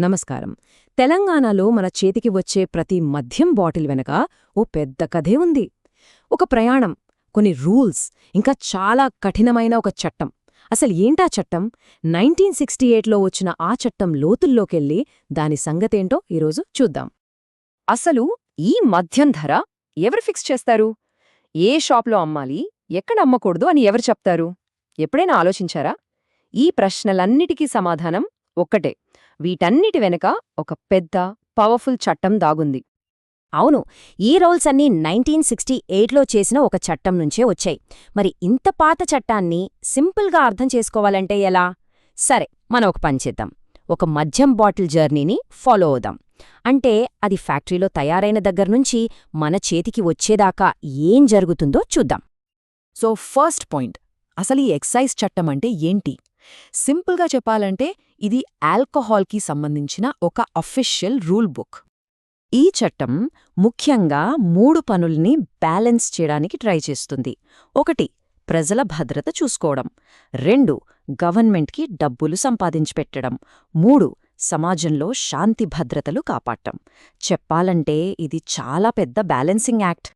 నమస్కారం. తెలంగాణలో మన చేతికి వచ్చే ప్రతి మద్యం బాటిల్ వెనక ఓ పెద్ద కథే ఉంది. ఒక ప్రయాణం కొన్ని రూల్స్ ఇంకా చాలా కఠినమైన ఒక చట్టం. అసలు ఏంటా చట్టం? నైన్టీన్ సిక్స్టీ ఎయిట్లో వచ్చిన ఆ చట్టం లోతుల్లోకెళ్ళి దాని సంగతేంటో ఈరోజు చూద్దాం. అసలు ఈ మద్యం ధర ఎవరు ఫిక్స్ చేస్తారు? ఏ షాప్లో అమ్మాలి? ఎక్కడ అమ్మకూడదు అని ఎవరు చెప్తారు? ఎప్పుడైనా ఆలోచించారా? ఈ ప్రశ్నలన్నిటికీ సమాధానం ఒక్కటే. వీటన్నిటి వెనుక ఒక పెద్ద పవర్ఫుల్ చట్టం దాగుంది. అవును ఈ రూల్స్ అన్నీ నైన్టీన్ సిక్స్టీ ఎయిట్లో చేసిన ఒక చట్టం నుంచే వచ్చాయి. మరి ఇంత పాత చట్టాన్ని సింపుల్గా అర్థం చేసుకోవాలంటే ఎలా? సరే మనం ఒక పని చేద్దాం. ఒక మద్యం బాటిల్ జర్నీని ఫాలో అవుదాం. అంటే అది ఫ్యాక్టరీలో తయారైన దగ్గర్నుంచి మన చేతికి వచ్చేదాకా ఏం జరుగుతుందో చూద్దాం. సో ఫస్ట్ పాయింట్ అసలు ఈ ఎక్సైజ్ చట్టం అంటే ఏంటి? సింపుల్గా చెప్పాలంటే ఇది ఆల్కహాల్కి సంబంధించిన ఒక అఫిషియల్ రూల్ బుక్. ఈ చట్టం ముఖ్యంగా మూడు పనుల్ని బ్యాలెన్స్ చేయడానికి ట్రై చేస్తుంది. ఒకటి ప్రజల భద్రత చూసుకోవడం. రెండు గవర్నమెంట్కి డబ్బులు సంపాదించిపెట్టడం మూడు సమాజంలో శాంతి భద్రతలు కాపాడటం. చెప్పాలంటే ఇది చాలా పెద్ద బ్యాలెన్సింగ్ యాక్ట్.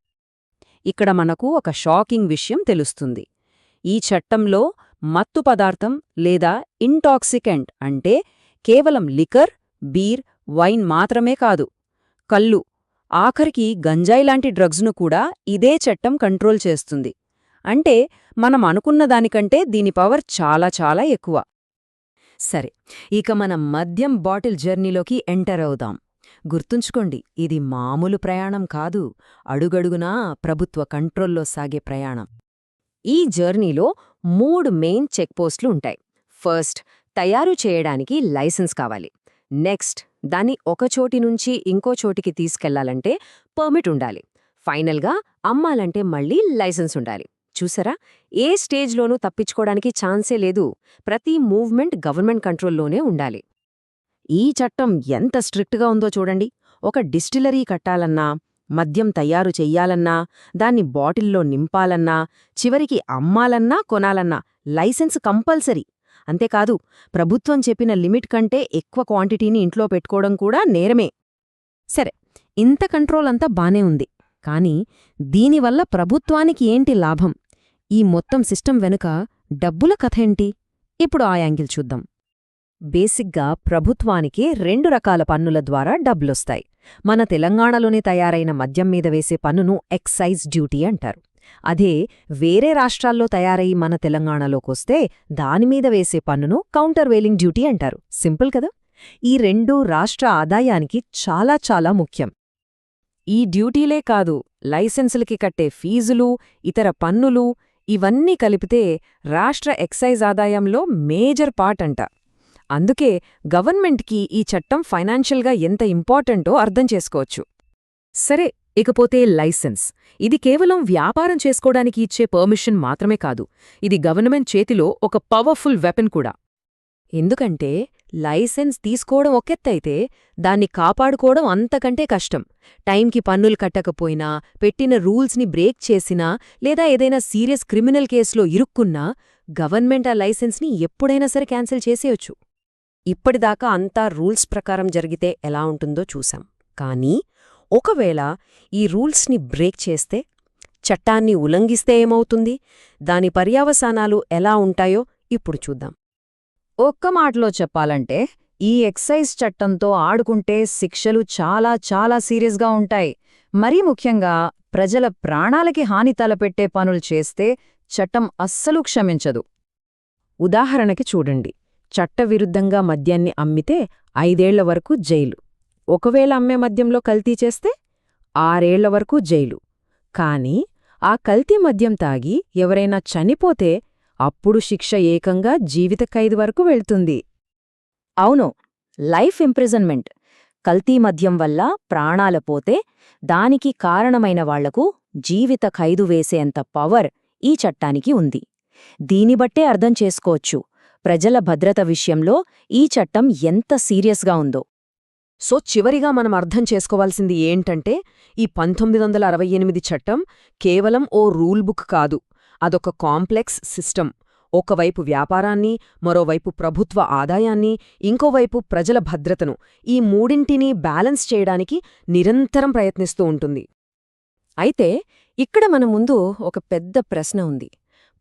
ఇక్కడ మనకు ఒక షాకింగ్ విషయం తెలుస్తుంది. ఈ చట్టంలో మత్తు పదార్థం లేదా ఇంటాక్సికెంట్ అంటే కేవలం లికర్ బీర్ వైన్ మాత్రమే కాదు. కళ్ళు ఆఖరికి గంజాయి లాంటి డ్రగ్స్ను కూడా ఇదే చట్టం కంట్రోల్ చేస్తుంది. అంటే మనం అనుకున్న దానికంటే దీని పవర్ చాలా చాలా ఎక్కువ. సరే ఇక మనం మద్యం బాటిల్ జర్నీలోకి ఎంటర్ అవుదాం. గుర్తుంచుకోండి ఇది మామూలు ప్రయాణం కాదు. అడుగడుగునా ప్రభుత్వ కంట్రోల్లో సాగే ప్రయాణం. ఈ జర్నీలో మూడు మెయిన్ చెక్పోస్ట్లు ఉంటాయి. ఫస్ట్ తయారు చేయడానికి లైసెన్స్ కావాలి. నెక్స్ట్ దాన్ని ఒక చోటి నుంచి ఇంకో చోటికి తీసుకెళ్ళాలంటే పర్మిట్ ఉండాలి. ఫైనల్గా అమ్మాలంటే మళ్ళీ లైసెన్స్ ఉండాలి. చూసారా? ఏ స్టేజ్లోనూ తప్పించుకోవడానికి ఛాన్సే లేదు. ప్రతి మూవ్మెంట్ గవర్నమెంట్ కంట్రోల్లోనే ఉండాలి. ఈ చట్టం ఎంత స్ట్రిక్ట్గా ఉందో చూడండి. ఒక డిస్టిలరీ కట్టాలన్నా మద్యం తయారు చెయ్యాలన్నా దాన్ని బాటిల్లో నింపాలన్నా చివరికి అమ్మాలన్నా కొనాలన్నా లైసెన్స్ కంపల్సరీ. అంతేకాదు ప్రభుత్వం చెప్పిన లిమిట్ కంటే ఎక్కువ క్వాంటిటీని ఇంట్లో పెట్టుకోవడం కూడా నేరమే. సరే ఇంత కంట్రోల్ అంతా బానే ఉంది. కానీ దీనివల్ల ప్రభుత్వానికి ఏంటి లాభం? ఈ మొత్తం సిస్టం వెనుక డబ్బుల కథేంటి ఇప్పుడు ఆ యాంగిల్ చూద్దాం. బేసిక్గా ప్రభుత్వానికి రెండు రకాల పన్నుల ద్వారా డబ్బులొస్తాయి. మన తెలంగాణలోనే తయారైన మద్యం మీద వేసే పన్నును ఎక్సైజ్ డ్యూటీ అంటారు. అదే వేరే రాష్ట్రాల్లో తయారయ్యి మన తెలంగాణలోకొస్తే దానిమీద వేసే పన్నును కౌంటర్ వేలింగ్ డ్యూటీ అంటారు. సింపుల్ కదా? ఈ రెండూ రాష్ట్ర ఆదాయానికి చాలా చాలా ముఖ్యం. ఈ డ్యూటీలే కాదు లైసెన్సులకి కట్టే ఫీజులు ఇతర పన్నులు ఇవన్నీ కలిపితే రాష్ట్ర ఎక్సైజ్ ఆదాయంలో మేజర్ పార్ట్ అంట. అందుకే గవర్నమెంట్కి ఈ చట్టం ఫైనాన్షియల్గా ఎంత ఇంపార్టెంటో అర్థం చేసుకోవచ్చు. సరే ఇకపోతే లైసెన్స్. ఇది కేవలం వ్యాపారం చేసుకోవడానికి ఇచ్చే పర్మిషన్ మాత్రమే కాదు ఇది గవర్నమెంట్ చేతిలో ఒక పవర్ఫుల్ వెపన్ కూడా. ఎందుకంటే లైసెన్స్ తీసుకోవడం ఒకెత్తైతే దాన్ని కాపాడుకోవడం అంతకంటే కష్టం. టైంకి పన్నులు కట్టకపోయినా పెట్టిన రూల్స్ని బ్రేక్ చేసినా లేదా ఏదైనా సీరియస్ క్రిమినల్ కేసులో ఇరుక్కున్నా గవర్నమెంట్ ఆ లైసెన్స్ని ఎప్పుడైనా సరే క్యాన్సిల్ చేసేయొచ్చు. ఇప్పటిదాకా అంతా రూల్స్ ప్రకారం జరిగితే ఎలా ఉంటుందో చూశాం. కానీ ఒకవేళ ఈ రూల్స్ని బ్రేక్ చేస్తే చట్టాన్ని ఉల్లంఘిస్తే ఏమవుతుంది? దాని పర్యావసానాలు ఎలా ఉంటాయో ఇప్పుడు చూద్దాం. ఒక్క మాటలో చెప్పాలంటే ఈ ఎక్సైజ్ చట్టంతో ఆడుకుంటే శిక్షలు చాలా చాలా సీరియస్గా ఉంటాయి. మరీ ముఖ్యంగా ప్రజల ప్రాణాలకి హాని తలపెట్టే పనులు చేస్తే చట్టం అస్సలు క్షమించదు. ఉదాహరణకి చూడండి. చట్టవిరుద్ధంగా మద్యాన్ని అమ్మితే ఐదేళ్ళ వరకు జైలు. ఒకవేళ అమ్మే మద్యంలో కల్తీ చేస్తే ఆరేళ్ళ వరకు జైలు. కాని ఆ కల్తీ మద్యం తాగి ఎవరైనా చనిపోతే అప్పుడు శిక్ష ఏకంగా జీవిత ఖైదు వరకు వెళ్తుంది. అవును లైఫ్ ఇంప్రిజన్మెంట్. కల్తీ మద్యం వల్ల ప్రాణాల పోతే దానికి కారణమైన వాళ్ళకు జీవిత ఖైదు వేసేంత పవర్ ఈ చట్టానికి ఉంది. దీనిబట్టే అర్థం చేసుకోవచ్చు. ప్రజల భద్రత విషయంలో ఈ చట్టం ఎంత సీరియస్గా ఉందో. సో చివరిగా మనం అర్థం చేసుకోవాల్సింది ఏంటంటే ఈ పంతొమ్మిది వందల అరవై ఎనిమిది చట్టం కేవలం ఓ రూల్ బుక్ కాదు. అదొక కాంప్లెక్స్ సిస్టమ్ ఒకవైపు వ్యాపారాన్ని మరోవైపు ప్రభుత్వ ఆదాయాన్ని ఇంకోవైపు ప్రజల భద్రతను. ఈ మూడింటినీ బ్యాలెన్స్ చేయడానికి నిరంతరం ప్రయత్నిస్తూ ఉంటుంది. అయితే ఇక్కడ మన ముందు ఒక పెద్ద ప్రశ్న ఉంది.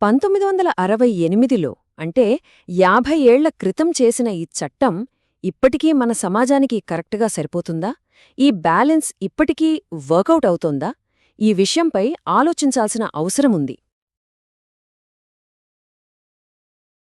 పంతొమ్మిది వందల అరవై ఎనిమిదిలో అంటే యాభై ఏళ్ళ క్రితం చేసిన ఈ చట్టం ఇప్పటికీ మన సమాజానికి కరెక్ట్గా సరిపోతుందా? ఈ బ్యాలెన్స్ ఇప్పటికీ వర్కౌట్ అవుతోందా? ఈ విషయంపై ఆలోచించాల్సిన అవసరముంది